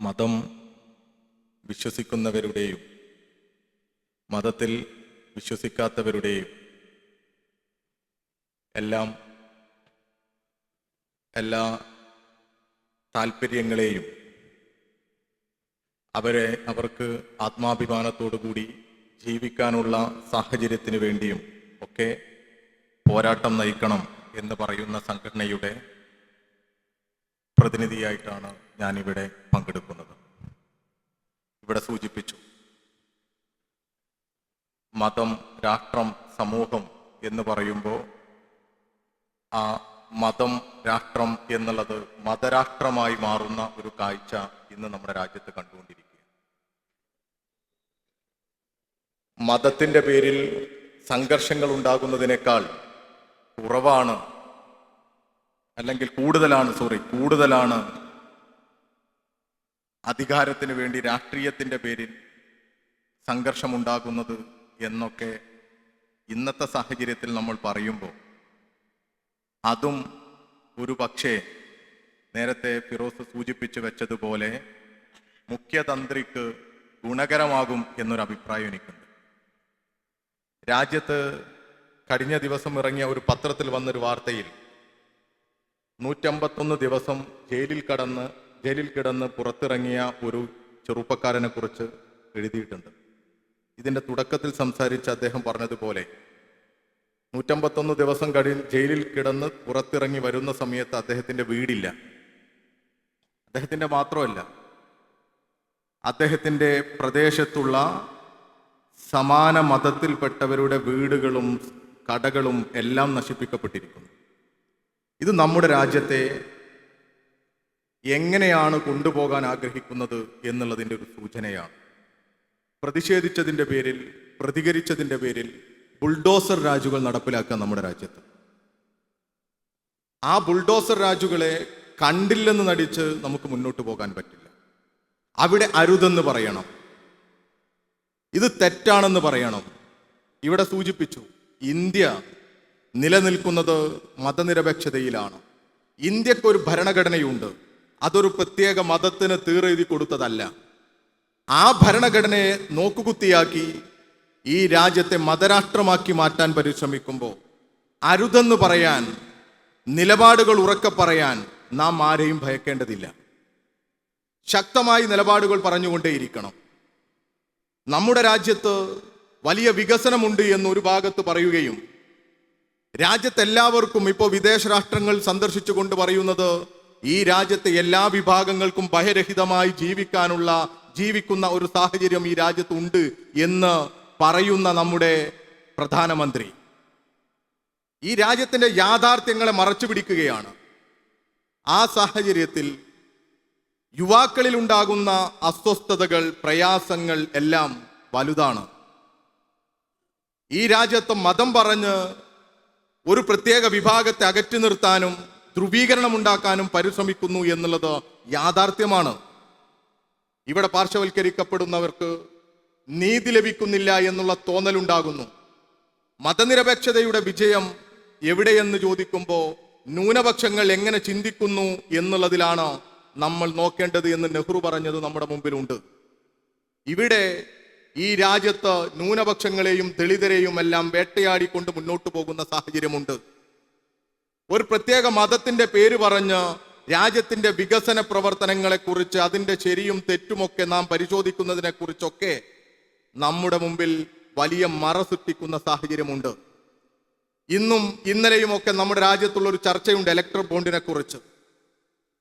മതം വിശ്വസിക്കുന്നവരുടെയും മതത്തിൽ വിശ്വസിക്കാത്തവരുടെയും എല്ലാം എല്ലാ താല്പര്യങ്ങളെയും അവരെ അവർക്ക് ആത്മാഭിമാനത്തോടുകൂടി ജീവിക്കാനുള്ള സാഹചര്യത്തിന് വേണ്ടിയും ഒക്കെ പോരാട്ടം നയിക്കണം എന്ന് പറയുന്ന സംഘടനയുടെ പ്രതിനിധിയായിട്ടാണ് ഞാനിവിടെ പങ്കെടുക്കുന്നത്. ഇവിടെ സൂചിപ്പിച്ചു. മതം രാഷ്ട്രം സമൂഹം എന്ന് പറയുമ്പോൾ ആ മതം രാഷ്ട്രം എന്നുള്ളത് മതരാഷ്ട്രമായി മാറുന്ന ഒരു കാഴ്ച ഇന്ന് നമ്മുടെ രാജ്യത്ത് കണ്ടുകൊണ്ടിരിക്കുക മതത്തിന്റെ പേരിൽ സംഘർഷങ്ങൾ ഉണ്ടാകുന്നതിനേക്കാൾ കുറവാണ് അല്ലെങ്കിൽ കൂടുതലാണ് സോറി കൂടുതലാണ് അധികാരത്തിന് വേണ്ടി രാഷ്ട്രീയത്തിന്റെ പേരിൽ സംഘർഷമുണ്ടാകുന്നത് എന്നൊക്കെ ഇന്നത്തെ സാഹചര്യത്തിൽ നമ്മൾ പറയുമ്പോൾ അതും ഒരു പക്ഷേ നേരത്തെ ഫിറോസ് സൂചിപ്പിച്ചു വെച്ചതുപോലെ മുഖ്യതന്ത്രിക്ക് ഗുണകരമാകും എന്നൊരു അഭിപ്രായം എനിക്കുണ്ട്. രാജ്യത്ത് കഴിഞ്ഞ ദിവസം ഇറങ്ങിയ ഒരു പത്രത്തിൽ വന്നൊരു വാർത്തയിൽ നൂറ്റമ്പത്തൊന്ന് ദിവസം ജയിലിൽ കടന്ന് ജയിലിൽ കിടന്ന് പുറത്തിറങ്ങിയ ഒരു ചെറുപ്പക്കാരനെ കുറിച്ച് എഴുതിയിട്ടുണ്ട്. ഇതിന്റെ തുടക്കത്തിൽ സംസാരിച്ച് അദ്ദേഹം പറഞ്ഞതുപോലെ നൂറ്റമ്പത്തൊന്ന് ദിവസം കഴി ജയിലിൽ കിടന്ന് പുറത്തിറങ്ങി വരുന്ന സമയത്ത് അദ്ദേഹത്തിന്റെ വീടില്ല. അദ്ദേഹത്തിന്റെ മാത്രമല്ല അദ്ദേഹത്തിന്റെ പ്രദേശത്തുള്ള സമാന മതത്തിൽപ്പെട്ടവരുടെ വീടുകളും കടകളും എല്ലാം നശിപ്പിക്കപ്പെട്ടിരിക്കുന്നു. ഇത് നമ്മുടെ രാജ്യത്തെ എങ്ങനെയാണ് കൊണ്ടുപോകാൻ ആഗ്രഹിക്കുന്നത് എന്നുള്ളതിന്റെ ഒരു സൂചനയാണ്. പ്രതിഷേധിച്ചതിന്റെ പേരിൽ പ്രതികരിച്ചതിന്റെ പേരിൽ ബുൾഡോസർ രാജുകൾ നടപ്പിലാക്കുക നമ്മുടെ രാജ്യത്ത്. ആ ബുൾഡോസർ രാജുകളെ കണ്ടില്ലെന്ന് നടിച്ച് നമുക്ക് മുന്നോട്ട് പോകാൻ പറ്റില്ല. അവിടെ അരുതെന്ന് പറയണം. ഇത് തെറ്റാണെന്ന് പറയണം. ഇവിടെ സൂചിപ്പിച്ചു ഇന്ത്യ നിലനിൽക്കുന്നത് മതനിരപേക്ഷതയിലാണ്. ഇന്ത്യക്കൊരു ഭരണഘടനയുണ്ട്. അതൊരു പ്രത്യേക മതത്തിന് തീറെഴുതി കൊടുത്തതല്ല. ആ ഭരണഘടനയെ നോക്കുകുത്തിയാക്കി ഈ രാജ്യത്തെ മതരാഷ്ട്രമാക്കി മാറ്റാൻ പരിശ്രമിക്കുമ്പോൾ അരുതെന്ന് പറയാൻ നിലപാടുകൾ ഉറക്കെ പറയാൻ നാം ആരെയും ഭയക്കേണ്ടതില്ല. ശക്തമായി നിലപാടുകൾ പറഞ്ഞുകൊണ്ടേയിരിക്കണം. നമ്മുടെ രാജ്യത്ത് വലിയ വികസനമുണ്ട് എന്ന് ഒരു ഭാഗത്ത് പറയുകയും രാജ്യത്ത് എല്ലാവർക്കും ഇപ്പോൾ വിദേശ രാഷ്ട്രങ്ങൾ സന്ദർശിച്ചുകൊണ്ട് പറയുന്നത് ഈ രാജ്യത്തെ എല്ലാ വിഭാഗങ്ങൾക്കും ഭയരഹിതമായി ജീവിക്കാനുള്ള ജീവിക്കുന്ന ഒരു സാഹചര്യം ഈ രാജ്യത്തുണ്ട് എന്ന് പറയുന്ന നമ്മുടെ പ്രധാനമന്ത്രി. ഈ രാജ്യത്തിന്റെ യാഥാർത്ഥ്യങ്ങളെ മറച്ചു പിടിക്കുകയാണ് ആ സാഹചര്യത്തിൽ യുവാക്കളിൽ ഉണ്ടാകുന്ന അസ്വസ്ഥതകൾ പ്രയാസങ്ങൾ എല്ലാം വലുതാണ്. ഈ രാജ്യത്ത് മതം പറഞ്ഞ് ഒരു പ്രത്യേക വിഭാഗത്തെ അകറ്റി നിർത്താനും ധ്രുവീകരണം ഉണ്ടാക്കാനും പരിശ്രമിക്കുന്നു എന്നുള്ളത് യാഥാർത്ഥ്യമാണ്. ഇവിടെ പാർശ്വവൽക്കരിക്കപ്പെടുന്നവർക്ക് നീതി ലഭിക്കുന്നില്ല എന്നുള്ള തോന്നലുണ്ടാകുന്നു. മതനിരപേക്ഷതയുടെ വിജയം എവിടെയെന്ന് ചോദിക്കുമ്പോൾ ന്യൂനപക്ഷങ്ങൾ എങ്ങനെ ചിന്തിക്കുന്നു എന്നുള്ളതിലാണ് നമ്മൾ നോക്കേണ്ടത് എന്ന് നെഹ്റു പറഞ്ഞത് നമ്മുടെ മുമ്പിലുണ്ട്. ഇവിടെ ഈ രാജ്യത്ത് ന്യൂനപക്ഷങ്ങളെയും ദളിതരെയും എല്ലാം വേട്ടയാടിക്കൊണ്ട് മുന്നോട്ട് പോകുന്ന സാഹചര്യമുണ്ട്. ഒരു പ്രത്യേക മതത്തിന്റെ പേര് പറഞ്ഞ് രാജ്യത്തിന്റെ വികസന പ്രവർത്തനങ്ങളെ കുറിച്ച് അതിന്റെ ശരിയും തെറ്റുമൊക്കെ നാം പരിശോധിക്കുന്നതിനെ കുറിച്ചൊക്കെ നമ്മുടെ മുമ്പിൽ വലിയ മറ സൃഷ്ടിക്കുന്ന സാഹചര്യമുണ്ട്. ഇന്നും ഇന്നലെയും ഒക്കെ നമ്മുടെ രാജ്യത്തുള്ള ഒരു ചർച്ചയുണ്ട് ഇലക്ട്രോ ബോണ്ടിനെ കുറിച്ച്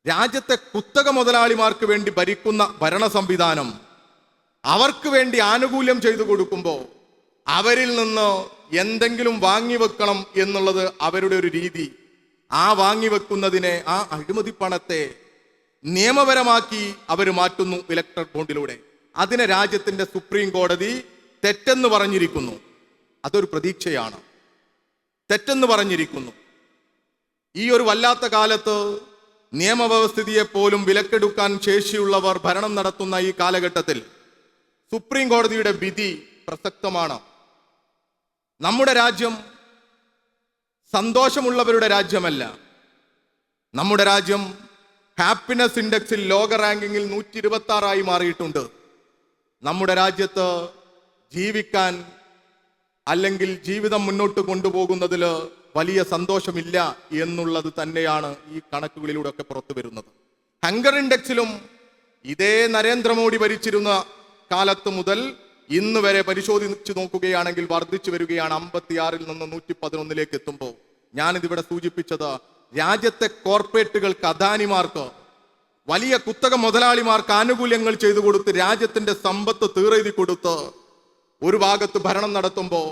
രാജ്യത്തെ കുത്തക മുതലാളിമാർക്ക് വേണ്ടി ഭരിക്കുന്ന ഭരണ സംവിധാനം അവർക്ക് വേണ്ടി ആനുകൂല്യം ചെയ്തു കൊടുക്കുമ്പോൾ അവരിൽ നിന്ന് എന്തെങ്കിലും വാങ്ങിവെക്കണം എന്നുള്ളത് അവരുടെ ഒരു രീതി. ആ വാങ്ങിവെക്കുന്നതിനെ ആ അഴിമതി പണത്തെ നിയമപരമാക്കി അവർ മാറ്റുന്നു ഇലക്ട്രൽ ബോണ്ടിലൂടെ. അതിനെ രാജ്യത്തിന്റെ സുപ്രീം കോടതി തെറ്റെന്ന് പറഞ്ഞിരിക്കുന്നു. അതൊരു പ്രതീക്ഷയാണ്. തെറ്റെന്ന് പറഞ്ഞിരിക്കുന്നു. ഈ ഒരു വല്ലാത്ത കാലത്ത് നിയമവ്യവസ്ഥിതിയെ പോലും വിലക്കെടുക്കാൻ ശേഷിയുള്ളവർ ഭരണം നടത്തുന്ന ഈ കാലഘട്ടത്തിൽ സുപ്രീം കോടതിയുടെ വിധി പ്രസക്തമാണ്. നമ്മുടെ രാജ്യം സന്തോഷമുള്ളവരുടെ രാജ്യമല്ല. നമ്മുടെ രാജ്യം ഹാപ്പിനെസ് ഇൻഡെക്സിൽ ലോക റാങ്കിങ്ങിൽ നൂറ്റി ഇരുപത്തി ആറായി മാറിയിട്ടുണ്ട്. നമ്മുടെ രാജ്യത്ത് ജീവിക്കാൻ അല്ലെങ്കിൽ ജീവിതം മുന്നോട്ട് കൊണ്ടുപോകുന്നതിൽ വലിയ സന്തോഷമില്ല എന്നുള്ളത് തന്നെയാണ് ഈ കണക്കുകളിലൂടെ ഒക്കെ പുറത്തു വരുന്നത്. ഹങ്കർ ഇൻഡെക്സിലും ഇതേ നരേന്ദ്രമോദി ഭരിച്ചിരുന്ന കാലത്ത് മുതൽ ഇന്ന് വരെ പരിശോധിച്ച് നോക്കുകയാണെങ്കിൽ വർദ്ധിച്ചു വരികയാണ് അമ്പത്തിയാറിൽ നിന്ന് നൂറ്റി പതിനൊന്നിലേക്ക് എത്തുമ്പോൾ. ഞാനിതിവിടെ സൂചിപ്പിച്ചത് രാജ്യത്തെ കോർപ്പറേറ്റുകൾക്ക് അദാനിമാർക്ക് വലിയ കുത്തക മുതലാളിമാർക്ക് ആനുകൂല്യങ്ങൾ ചെയ്തു കൊടുത്ത് രാജ്യത്തിന്റെ സമ്പത്ത് തീറെഴുതി കൊടുത്ത് ഒരു ഭാഗത്ത് ഭരണം നടത്തുമ്പോൾ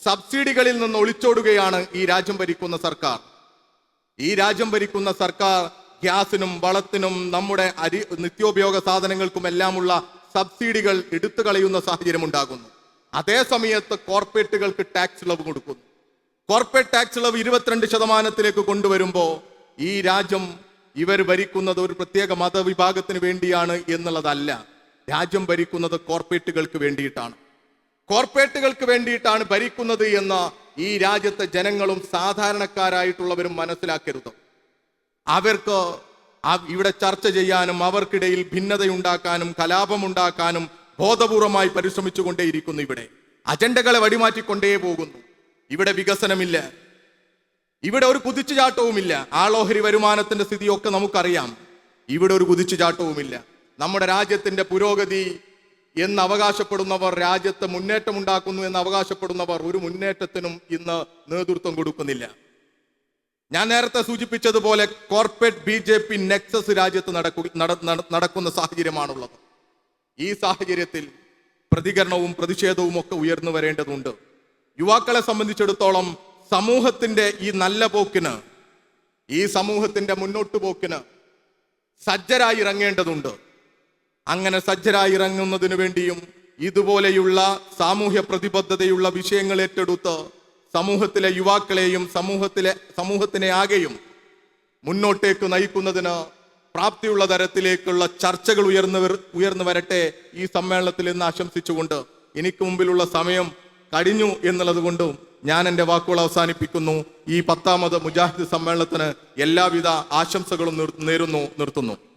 സബ്സിഡികളിൽ നിന്ന് ഒളിച്ചോടുകയാണ് ഈ രാജ്യം ഭരിക്കുന്ന സർക്കാർ. ഈ രാജ്യം ഭരിക്കുന്ന സർക്കാർ ഗ്യാസിനും വളത്തിനും നമ്മുടെ അരി നിത്യോപയോഗ സാധനങ്ങൾക്കും എല്ലാമുള്ള സബ്സിഡികൾ എടുത്തു കളയുന്ന സാഹചര്യം ഉണ്ടാകുന്നു അതേ സമയത്ത് കോർപ്പറേറ്റുകൾക്ക് ടാക്സ് ഇളവ് കൊടുക്കുന്നു. കോർപ്പറേറ്റ് ടാക്സ് ഇളവ് ഇരുപത്തിരണ്ട് ശതമാനത്തിലേക്ക് കൊണ്ടുവരുമ്പോൾ ഈ രാജ്യം ഇവർ ഭരിക്കുന്നത് ഒരു പ്രത്യേക മതവിഭാഗത്തിന് വേണ്ടിയാണ് എന്നുള്ളതല്ല. രാജ്യം ഭരിക്കുന്നത് കോർപ്പറേറ്റുകൾക്ക് വേണ്ടിയിട്ടാണ്. കോർപ്പറേറ്റുകൾക്ക് വേണ്ടിയിട്ടാണ് ഭരിക്കുന്നത് എന്ന ഈ രാജ്യത്തെ ജനങ്ങളും സാധാരണക്കാരായിട്ടുള്ളവരും മനസ്സിലാക്കരുത്. അവർക്ക് ഇവിടെ ചർച്ച ചെയ്യാനും അവർക്കിടയിൽ ഭിന്നതയുണ്ടാക്കാനും കലാപമുണ്ടാക്കാനും ബോധപൂർവമായി പരിശ്രമിച്ചുകൊണ്ടേയിരിക്കുന്നു ഇവിടെ. അജണ്ടകളെ വടിമാറ്റിക്കൊണ്ടേ പോകുന്നു. ഇവിടെ വികസനമില്ല. ഇവിടെ ഒരു കുതിച്ചുചാട്ടവുമില്ല. ആളോഹരി വരുമാനത്തിന്റെ സ്ഥിതിയൊക്കെ നമുക്കറിയാം. ഇവിടെ ഒരു കുതിച്ചുചാട്ടവുമില്ല. നമ്മുടെ രാജ്യത്തിന്റെ പുരോഗതി എന്ന് അവകാശപ്പെടുന്നവർ രാജ്യത്ത് മുന്നേറ്റം ഉണ്ടാക്കുന്നു എന്ന് അവകാശപ്പെടുന്നവർ ഒരു മുന്നേറ്റത്തിനും ഇന്ന് നേതൃത്വം കൊടുക്കുന്നില്ല. ഞാൻ നേരത്തെ സൂചിപ്പിച്ചതുപോലെ corporate B J P nexus രാജ്യത്ത് നടക്കു നട- നട- നടക്കുന്ന സാഹചര്യമാണുള്ളത്. ഈ സാഹചര്യത്തിൽ പ്രതികരണവും പ്രതിഷേധവും ഒക്കെ ഉയർന്നു വരേണ്ടതുണ്ട്. യുവാക്കളെ സംബന്ധിച്ചിടത്തോളം സമൂഹത്തിന്റെ ഈ നല്ല പോക്കിന് ഈ സമൂഹത്തിന്റെ മുന്നോട്ട് പോക്കിന് സജ്ജരായി ഇറങ്ങേണ്ടതുണ്ട്. അങ്ങനെ സജ്ജരായി ഇറങ്ങുന്നതിനു വേണ്ടിയും ഇതുപോലെയുള്ള സാമൂഹ്യ പ്രതിബദ്ധതയുള്ള വിഷയങ്ങൾ ഏറ്റെടുത്ത് സമൂഹത്തിലെ യുവാക്കളെയും സമൂഹത്തിലെ സമൂഹത്തിനെ ആകെയും മുന്നോട്ടേക്ക് നയിക്കുന്നതിന് പ്രാപ്തിയുള്ള തരത്തിലേക്കുള്ള ചർച്ചകൾ ഉയർന്നു ഉയർന്നു വരട്ടെ ഈ സമ്മേളനത്തിൽ എന്ന് ആശംസിച്ചുകൊണ്ട് എനിക്ക് മുമ്പിലുള്ള സമയം കഴിഞ്ഞു എന്നുള്ളത് കൊണ്ടും ഞാൻ എന്റെ വാക്കുകൾ അവസാനിപ്പിക്കുന്നു. ഈ പത്താമത് മുജാഹിദ് സമ്മേളനത്തിന് എല്ലാവിധ ആശംസകളും നേരുന്നു നിർത്തുന്നു.